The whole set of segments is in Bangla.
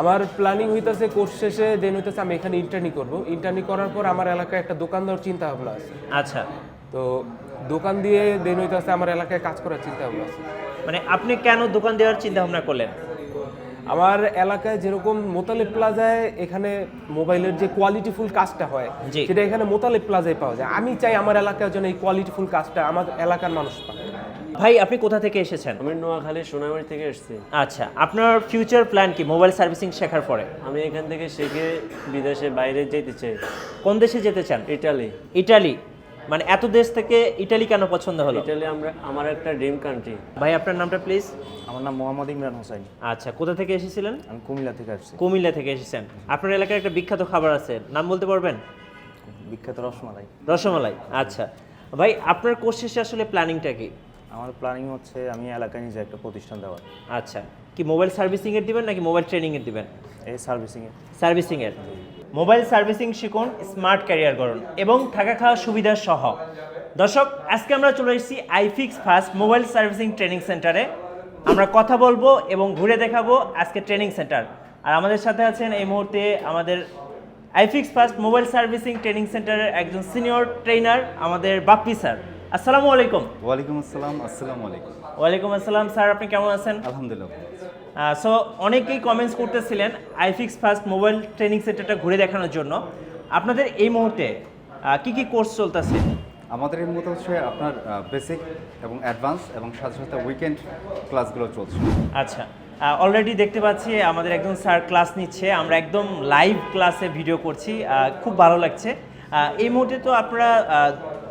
আমার প্ল্যানিং হইতেছে কোর্স শেষে দেন হইতেছে আমি এখানে ইন্টার্নি করব। ইন্টার্নি করার পর আমার এলাকায় একটা দোকান দেওয়ার চিন্তা ভাবনা আছে। আচ্ছা। তো দোকান দিয়ে দেন হইতেছে আমার এলাকায় কাজ করার চিন্তা ভাবনা আছে। মানে আপনি কেন দোকান দেওয়ার চিন্তা ভাবনা করলেন? আমার এলাকায় যেরকম মোতালেব প্লাজায় এখানে মোবাইলের যে কোয়ালিটিফুল কাজটা হয় সেটা এখানে মোতালেব প্লাজায় পাওয়া যায়। আমি চাই আমার এলাকার জন্য এই কোয়ালিটিফুল কাজটা আমার এলাকার মানুষ পায় ভাই আপনি কোথা থেকে এসেছেন? আমি নোয়াখালী সোনামারি থেকে এসেছি। আচ্ছা আপনার ফিউচার প্ল্যান কি? মোবাইল সার্ভিসিং শেখার পরে? আমি এখান থেকে শিখে বিদেশে বাইরে যেতে চাই। কোন দেশে যেতে চান? ইটালি। ইটালি। মানে এত দেশ থেকে ইটালি কেন পছন্দ হলো? ইটালি আমরা আমার একটা ড্রিম কান্ট্রি ভাই আপনার নামটা প্লিজ আমার নাম মোহাম্মদ ইমরান হোসেন আচ্ছা কোথা থেকে এসেছিলেন? আমি কুমিল্লা থেকে আসছি। কুমিল্লা থেকে এসেছেন। আপনার এলাকার একটা বিখ্যাত খাবার আছে নাম বলতে পারবেন? বিখ্যাত রসমালাই। রসমালাই আচ্ছা। ভাই আপনার কোর্স শেষে আসলে প্ল্যানিংটা কি? আমার প্ল্যানিং হচ্ছে আমি এলাকায় নিজে একটা প্রতিষ্ঠান দেওয়ার। আচ্ছা কি মোবাইল সার্ভিসিং এর দিবেন নাকি মোবাইল ট্রেনিং এর দিবেন? এই সার্ভিসিংয়ে সার্ভিসিং এর। মোবাইল সার্ভিসিং শিখুন স্মার্ট ক্যারিয়ার করুন এবং থাকা খাওয়া সুবিধা সহ। দর্শক আজকে আমরা চলে এসেছি iFix first mobile servicing training সেন্টারে আমরা কথা বলব এবং ঘুরে দেখাবো আজকে ট্রেনিং সেন্টার আর আমাদের সাথে আছেন এই মুহূর্তে আমাদের iFix first mobile servicing training সেন্টারের একজন সিনিয়র ট্রেনার আমাদের বাপ্পি স্যার। আসসালামু আলাইকুম। ওয়ালাইকুম আসসালাম আসসালামু আলাইকুম। ওয়ালাইকুম আসসালাম স্যার আপনি কেমন আছেন? আলহামদুলিল্লাহ সো অনেকেই কমেন্টস করতেছিলেন আইফিক্স ফার্স্ট মোবাইল ট্রেনিং সেন্টারটা ঘুরে দেখানোর জন্য। আপনাদের এই মুহূর্তে কি কি কোর্স চলতেছে? আমাদের এর মতো হচ্ছে আপনার বেসিক এবং অ্যাডভান্স এবং সাথে সাথে উইকেন্ড ক্লাসগুলো চলছে। আচ্ছা অলরেডি দেখতে পাচ্ছি আমাদের একজন স্যার ক্লাস নিচ্ছে। আমরা একদম লাইভ ক্লাসে ভিডিও করছি। খুব ভালো লাগছে। এই মুহূর্তে তো আপনারা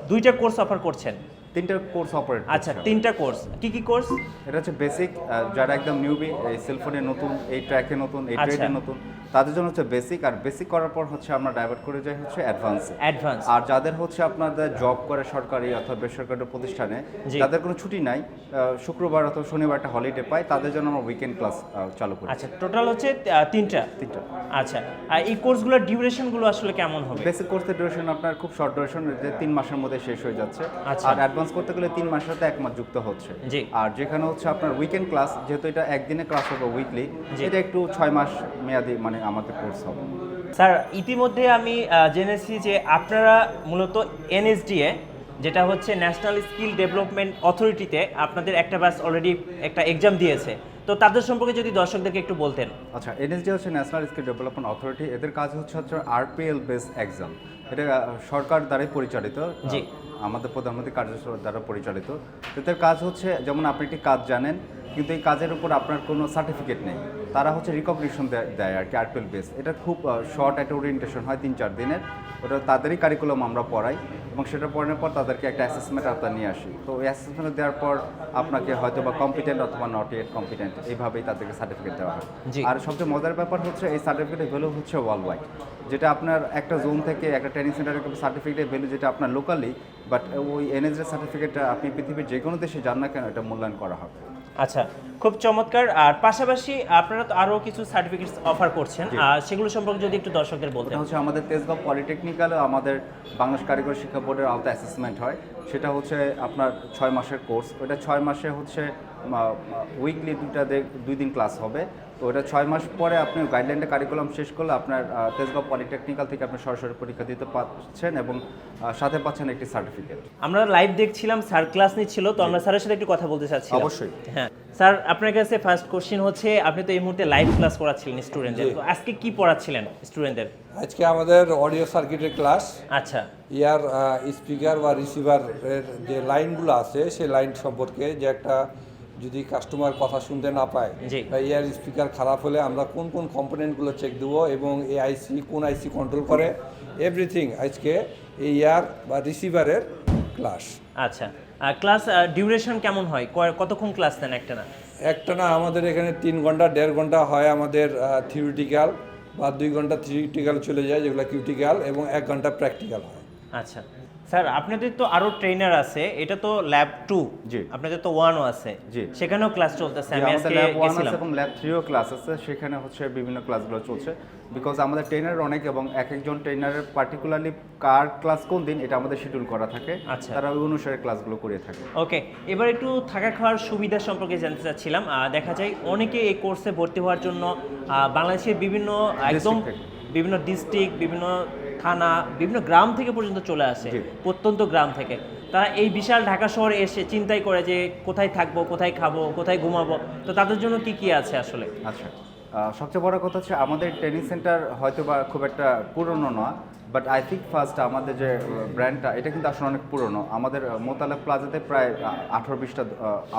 দুইটা কোর্স অফার করছেন। তিনটা কোর্স অপারেট আচ্ছা তিনটা কোর্স কি কি কোর্স এটা হচ্ছে বেসিক যারা একদম নিউবি এই সেলফোনে নতুন এই ট্র্যাকে নতুন এই আচ্ছা। ট্রেডে নতুন তাদের জন্য হচ্ছে বেসিক আর বেসিক করার পর হচ্ছে আমরা ডাইভার্ট করে যাই হচ্ছে অ্যাডভান্সে অ্যাডভান্স আর যাদের হচ্ছে আপনাদের জব করে সরকারি অথবা বেসরকারি প্রতিষ্ঠানে। যাদের কোনো ছুটি নাই শুক্রবার অথবা শনিবার একটা হলিডে পাই তাদের জন্য আমরা উইকেন্ড ক্লাস চালু করি। আচ্ছা টোটাল হচ্ছে তিনটা? তিনটা। আচ্ছা আর এই কোর্সগুলোর ডিউরেশনগুলো আসলে কেমন হবে? বেসিক কোর্সের ডিউরেশন আপনার খুব শর্ট ডিউরেশন যে তিন মাসের মধ্যে শেষ হয়ে যাচ্ছে। আচ্ছা। আর অ্যাডভান্স করতে গেলে তিন মাসের সাথে এক মাস যুক্ত হচ্ছে। জি। আর যেখানে হচ্ছে আপনার উইকেন্ড ক্লাস যেহেতু এটা একদিনে ক্লাস হবে উইকলি যেটা এটা একটু ছয় মাস মেয়াদি মানে আমাদের কোর্স হবে। স্যার ইতিমধ্যে আমি জেনেছি যে আপনারা মূলত এনএসডিএ যেটা হচ্ছে ন্যাশনাল স্কিল ডেভেলপমেন্ট অথরিটিতে আপনাদের একটা ব্যাচ অলরেডি একটা এক্সাম দিয়েছে। তো তাদের সম্পর্কে যদি দর্শকদেরকে একটু বলতেন। আচ্ছা এনএসডি হচ্ছে ন্যাশনাল স্কিল ডেভেলপমেন্ট অথরিটি এদের কাজ হচ্ছে হচ্ছে আরপিএল বেস এক্সাম এটা সরকার দ্বারাই পরিচালিত জি। আমাদের প্রধানমন্ত্রী কার্যালয় দ্বারা পরিচালিত। এদের কাজ হচ্ছে যেমন আপনি একটি কাজ জানেন কিন্তু এই কাজের উপর আপনার কোনো সার্টিফিকেট নেই। তারা হচ্ছে রিকগনিশন দেয় আর কি আরপিএল বেস এটা খুব শর্ট একটা ওরিয়েন্টেশন হয় তিন চার দিনের। ওটা তাদেরই কারিকুলাম আমরা পড়াই এবং সেটা পড়ানোর পর তাদেরকে একটা অ্যাসেসমেন্ট আপনার নিয়ে আসি। তো ওই অ্যাসেসমেন্ট দেওয়ার পর আপনাকে হয়তো বা কম্পিটেন্ট অথবা নট ইয়েট কম্পিটেন্ট এইভাবেই তাদেরকে সার্টিফিকেট দেওয়া হয়। আর সবচেয়ে মজার ব্যাপার হচ্ছে এই সার্টিফিকেটের ভ্যালু হচ্ছে ওয়ার্ল্ড ওয়াইড যেটা আপনার একটা জোন থেকে একটা ট্রেনিং সেন্টারের সার্টিফিকেটের ভ্যালু যেটা আপনার লোকালি বাট ওই এনএসডি সার্টিফিকেটটা আপনি পৃথিবীর যে কোনো দেশে যান না কেন এটা মূল্যায়ন করা হবে। আচ্ছা খুব চমৎকার। আর পাশাপাশি আপনারা তো আরও কিছু সার্টিফিকেটস অফার করছেন। আর সেগুলো সম্পর্কে যদি একটু দর্শকদের বলতে হচ্ছে আমাদের তেজগাঁও পলিটেকনিক্যালে আমাদের বাংলাদেশ কারিগরি শিক্ষা বোর্ডের আওতা অ্যাসেসমেন্ট হয়। সেটা হচ্ছে আপনার ছয় মাসের কোর্স ওটা ছয় মাসে হচ্ছে উইকলি দুটা দুই দিন ক্লাস হবে। তো ওটা ছয় মাস পরে আপনি গাইডলাইনটা কারিকুলাম শেষ করলে আপনার তেজগাঁও পলিটেকনিক্যাল থেকে আপনি সরাসরি পরীক্ষা দিতে পারছেন এবং সাথে পাচ্ছেন একটি সার্টিফিকেট আমরা লাইভ দেখছিলাম স্যার ক্লাস নিচ্ছিল তো আমরা স্যারের সাথে একটু কথা বলতে চাচ্ছি অবশ্যই। হ্যাঁ। স্যার আপনার কাছে ফার্স্ট কোশ্চেন হচ্ছে আপনি তো এই মুহূর্তে লাইভ ক্লাস করাচ্ছিলেন স্টুডেন্টদের তো আজকে কি পড়াচ্ছিলেন স্টুডেন্টদের আজকে আমাদের অডিও সার্কিটের ক্লাস আচ্ছা। ইয়ার স্পিকার বা রিসিভারের যে লাইনগুলো আছে সেই লাইন সম্পর্কে যে একটা যদি কাস্টমার কথা শুনতে না পায়। বা ইয়ার স্পিকার খারাপ হলে আমরা কোন কোন কম্পোনেন্টগুলো চেক দেবো এবং এই আইসি কোন আইসি কন্ট্রোল করে এভরিথিং আজকে এই ইয়ার বা রিসিভারের ক্লাস আচ্ছা ক্লাস ডিউরেশন কেমন হয়? কতক্ষণ ক্লাস নেন একটা না একটা না আমাদের এখানে তিন ঘণ্টা দেড় ঘণ্টা হয় আমাদের থিওরিটিক্যাল বা দুই ঘণ্টা থিওরিটিক্যাল চলে যায় যেগুলো কিউটিক্যাল এবং এক ঘণ্টা প্র্যাকটিক্যাল হয়। আচ্ছা স্যার আপনাদের তো আরও ট্রেনার আছে এটা তো ল্যাব টু জি। আপনাদের তো ওয়ানও আছে। জি। সেখানেও ক্লাস চলতেছে আমি আজকে ল্যাব ওয়ান আছে এবং ল্যাব থ্রিও ক্লাস আছে সেখানে হচ্ছে বিভিন্ন ক্লাসগুলো চলছে। বিকজ আমাদের ট্রেনার অনেক এবং এক একজন ট্রেনারের পার্টিকুলারলি কার ক্লাস কোন দিন এটা আমাদের শিডিউল করা থাকে। আচ্ছা। তারা ওই অনুসারে ক্লাসগুলো করে থাকে। ওকে এবার একটু থাকা খাওয়ার সুবিধা সম্পর্কে জানতে চাচ্ছিলাম। দেখা যায় অনেকে এই কোর্সে ভর্তি হওয়ার জন্য বাংলাদেশের বিভিন্ন একদম বিভিন্ন ডিস্ট্রিক্ট বিভিন্ন থানা বিভিন্ন গ্রাম থেকে পর্যন্ত চলে আসে প্রত্যন্ত গ্রাম থেকে। তারা এই বিশাল ঢাকা শহরে এসে চিন্তাই করে যে কোথায় থাকব কোথায় খাব কোথায় ঘুমাবো। তো তাদের জন্য কি কি আছে আসলে? আচ্ছা। সবচেয়ে বড় কথা হচ্ছে আমাদের ট্রেনিং সেন্টার হয়তো বা খুব একটা পুরনো নয়। বাট আই থিঙ্ক ফার্স্ট আমাদের যে ব্র্যান্ডটা এটা কিন্তু আসলে অনেক পুরনো। আমাদের মোতালা প্লাজাতে প্রায় আঠারো বিশটা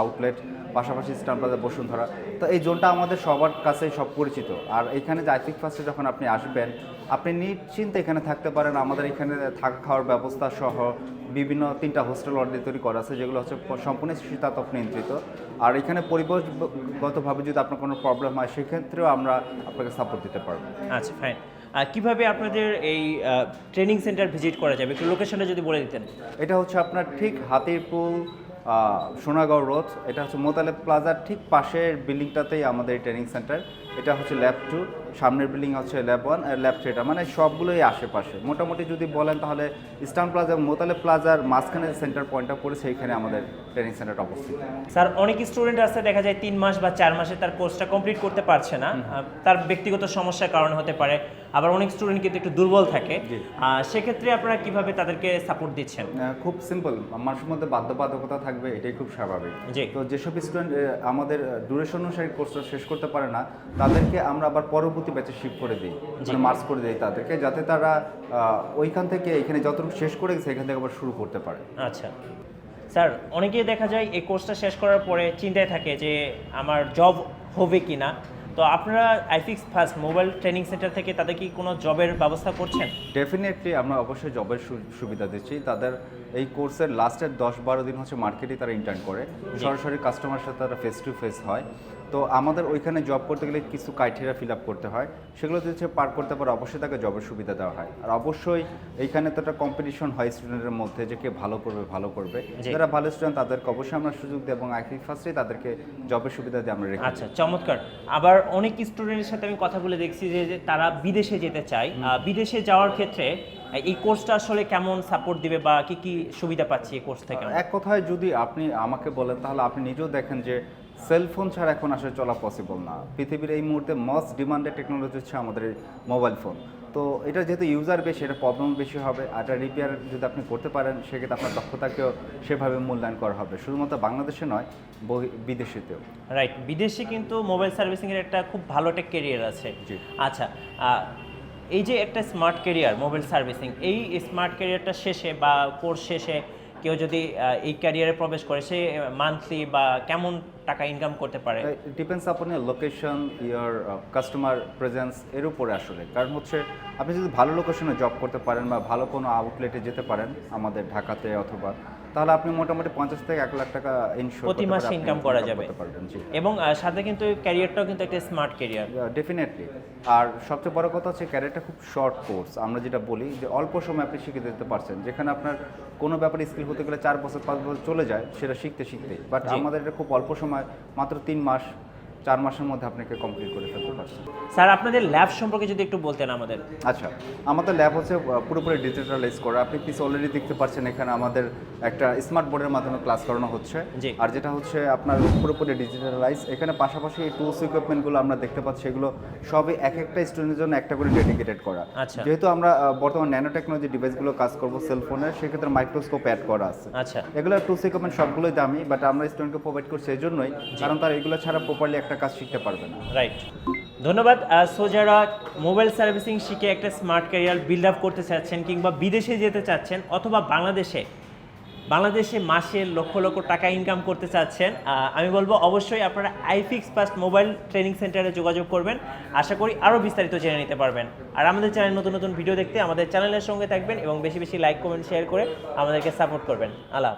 আউটলেট পাশাপাশি স্টান প্লাজা বসুন্ধরা। তো এই জোনটা আমাদের সবার কাছেই সব পরিচিত। আর এখানে যে আই থিঙ্ক ফার্স্টে যখন আপনি আসবেন, আপনি নিশ্চিন্তে এখানে থাকতে পারেন। আমাদের এখানে থাকা খাওয়ার ব্যবস্থা সহ বিভিন্ন তিনটা হোস্টেল অলরেডি তৈরি করা আছে, যেগুলো হচ্ছে সম্পূর্ণ শীতাতপ নিয়ন্ত্রিত। আর এখানে পরিবেশগতভাবে যদি আপনার কোনো প্রবলেম হয়, সেক্ষেত্রেও আমরা আপনাকে সাপোর্ট দিতে পারব। আচ্ছা ফাইন কীভাবে আপনাদের এই ট্রেনিং সেন্টার ভিজিট করা যাবে? একটু লোকেশনটা যদি বলে দিতেন। এটা হচ্ছে আপনার ঠিক হাতিরপুল সোনাগাঁও রোড। এটা হচ্ছে মোতালেব প্লাজার ঠিক পাশের বিল্ডিংটাতেই আমাদের ট্রেনিং সেন্টার এটা হচ্ছে ল্যাব টু সামনের বিল্ডিং হচ্ছে ল্যাব ওয়ান আর ল্যাব থ্রিটা মানে সবগুলোই আশেপাশে। মোটামুটি যদি বলেন তাহলে ইস্টার্ন প্লাজা মোতালেব প্লাজার মাঝখানে সেন্টার পয়েন্টটা পড়েছে সেইখানে আমাদের ট্রেনিং সেন্টারটা অবস্থিত। স্যার অনেক স্টুডেন্ট আছে দেখা যায় তিন মাস বা চার মাসে তার কোর্সটা কমপ্লিট করতে পারছে না। তার ব্যক্তিগত সমস্যার কারণে হতে পারে। আবার অনেক স্টুডেন্ট কিন্তু একটু দুর্বল থাকে। সেক্ষেত্রে আপনারা কীভাবে তাদেরকে সাপোর্ট দিচ্ছেন? খুব সিম্পল মানুষের মধ্যে বাধ্যবাধকতা থাকবে এটাই খুব স্বাভাবিক। তো যেসব স্টুডেন্ট আমাদের ডিউরেশন অনুসারে কোর্সটা শেষ করতে পারে না তাদেরকে আমরা আবার পরবর্তী ব্যাচে শিফট করে দিই। মানে মার্চ করে দিই তাদেরকে যাতে তারা ওইখান থেকে এখানে যতটুকু শেষ করে গেছে এখান থেকে আবার শুরু করতে পারে। আচ্ছা। স্যার, অনেকেই দেখা যায় এই কোর্সটা শেষ করার পরে চিন্তায় থাকে যে আমার জব হবে কি না তো আপনারা iFix first mobile training centre থেকে তাদের কি কোনো জবের ব্যবস্থা করছেন? ডেফিনেটলি আমরা অবশ্যই জবের সুবিধা দিচ্ছি। তাদের এই কোর্সের লাস্টের দশ বারো দিন হচ্ছে মার্কেটে তারা ইন্টার্ন করে। সরাসরি কাস্টমার সাথে তারা ফেস টু ফেস হয়। তো আমাদের ওইখানে জব করতে গেলে কিছু ক্রাইটেরিয়া ফিল আপ করতে হয়। সেগুলো যদি পার করতে পারে অবশ্যই তাকে জবের সুবিধা দেওয়া হয়। আর অবশ্যই এইখানে তো একটা কম্পিটিশন হয় স্টুডেন্টের মধ্যে যে কে ভালো করবে ভালো করবে। যারা ভালো স্টুডেন্ট তাদেরকে অবশ্যই আমরা সুযোগ দিই এবং আইফি ফার্স্টেই তাদেরকে জবের সুবিধা দিয়ে আমরা রেখে আচ্ছা চমৎকার। আবার অনেক স্টুডেন্টের সাথে আমি কথা বলে দেখছি যে তারা বিদেশে যেতে চায়। বিদেশে যাওয়ার ক্ষেত্রে এই কোর্সটা আসলে কেমন সাপোর্ট দিবে বা কি কি সুবিধা পাচ্ছি এই কোর্স থেকে? এক কথায় যদি আপনি আমাকে বলেন তাহলে আপনি নিজেও দেখেন যে সেলফোন ছাড়া এখন আসলে চলা পসিবল না। পৃথিবীর এই মুহূর্তে মস্ট ডিমান্ডেড টেকনোলজি হচ্ছে আমাদের মোবাইল ফোন তো এটা যেহেতু ইউজার বেশি এটা প্রবলেম বেশি হবে। আর এটা রিপেয়ার যদি আপনি করতে পারেন সেক্ষেত্রে আপনার দক্ষতাকেও সেভাবে মূল্যায়ন করা হবে। শুধুমাত্র বাংলাদেশে নয় বিদেশিতেও বিদেশেতেও। রাইট বিদেশে কিন্তু মোবাইল সার্ভিসিংয়ের একটা খুব ভালো একটা কেরিয়ার আছে। জি। আচ্ছা এই যে একটা স্মার্ট কেরিয়ার মোবাইল সার্ভিসিং এই স্মার্ট কেরিয়ারটা শেষে বা কোর্স শেষে কেউ যদি এই ক্যারিয়ারে প্রবেশ করে, সে মান্থলি বা কেমন টাকা ইনকাম করতে পারে? ডিপেন্ডস আপন লোকেশন ইয়ার কাস্টমার প্রেজেন্স এর উপরে আসলে। কারণ হচ্ছে, আপনি যদি ভালো লোকেশনে জব করতে পারেন বা ভালো কোনো আউটলেটে যেতে পারেন, আমাদের ঢাকাতে অথবা তাহলে আপনি মোটামুটি পঞ্চাশ থেকে এক লাখ টাকা ইনশোর প্রতি মাসে ইনকাম করা যাবে। এবং সাথে কিন্তু ক্যারিয়ারটাও কিন্তু একটা স্মার্ট ক্যারিয়ার ডেফিনেটলি আর সবচেয়ে বড় কথা হচ্ছে ক্যারিয়ারটা খুব শর্ট কোর্স আমরা যেটা বলি যে অল্প সময় আপনি শিখে দিতে পারছেন যেখানে আপনার কোনো ব্যাপারে স্কিল হতে গেলে চার বছর পাঁচ বছর চলে যায় সেটা শিখতে শিখতে। বাট আমাদের এটা খুব অল্প সময় মাত্র তিন মাস চার মাসের মধ্যে আপনাকে কমপ্লিট করে ফেলতে পারছেন স্যার আপনাদের ল্যাব সম্পর্কে যদি একটু বলতেন আমাদের। আচ্ছা আমাদের ল্যাব হচ্ছে পুরোপুরি ডিজিটালাইজ করা। আপনি পিস অলরেডি দেখতে পাচ্ছেন এখানে আমাদের একটা স্মার্ট বোর্ডের মাধ্যমে ক্লাস করানো হচ্ছে। আর যেটা হচ্ছে আপনার পুরোপুরি ডিজিটালাইজ এখানে পাশাপাশি এই টুলস ইকুইপমেন্টগুলো আমরা দেখতে পাচ্ছি এগুলো সবই এক একটা স্টুডেন্টের জন্য একটা করে ডেডিকেটেড করা। আচ্ছা। যেহেতু আমরা বর্তমান ন্যানো টেকনোলজি ডিভাইসগুলো কাজ করব সেলফোনের সেক্ষেত্রে মাইক্রোস্কোপ অ্যাড করা আছে। আচ্ছা। এগুলো টুলস ইকুইপমেন্ট সবগুলোই দামি বাট আমরা স্টুডেন্টকে প্রোভাইড করছি এই জন্যই। কারণ তারা এগুলো ছাড়া প্রপারলি একটা কাজ শিখতে পারবে না। রাইট ধন্যবাদ। সো যারা মোবাইল সার্ভিসিং শিখে একটা স্মার্ট ক্যারিয়ার বিল্ড আপ করতে চাচ্ছেন কিংবা বিদেশে যেতে চাচ্ছেন অথবা বাংলাদেশে বাংলাদেশে মাসে লক্ষ লক্ষ টাকা ইনকাম করতে চাচ্ছেন আমি বলব অবশ্যই আপনারা আইফিক্স ফার্স্ট মোবাইল ট্রেনিং সেন্টারে যোগাযোগ করবেন। আশা করি আরও বিস্তারিত জেনে নিতে পারবেন। আর আমাদের চ্যানেল নতুন নতুন ভিডিও দেখতে আমাদের চ্যানেলের সঙ্গে থাকবেন এবং বেশি বেশি লাইক কমেন্ট শেয়ার করে আমাদেরকে সাপোর্ট করবেন। আল্লাহ।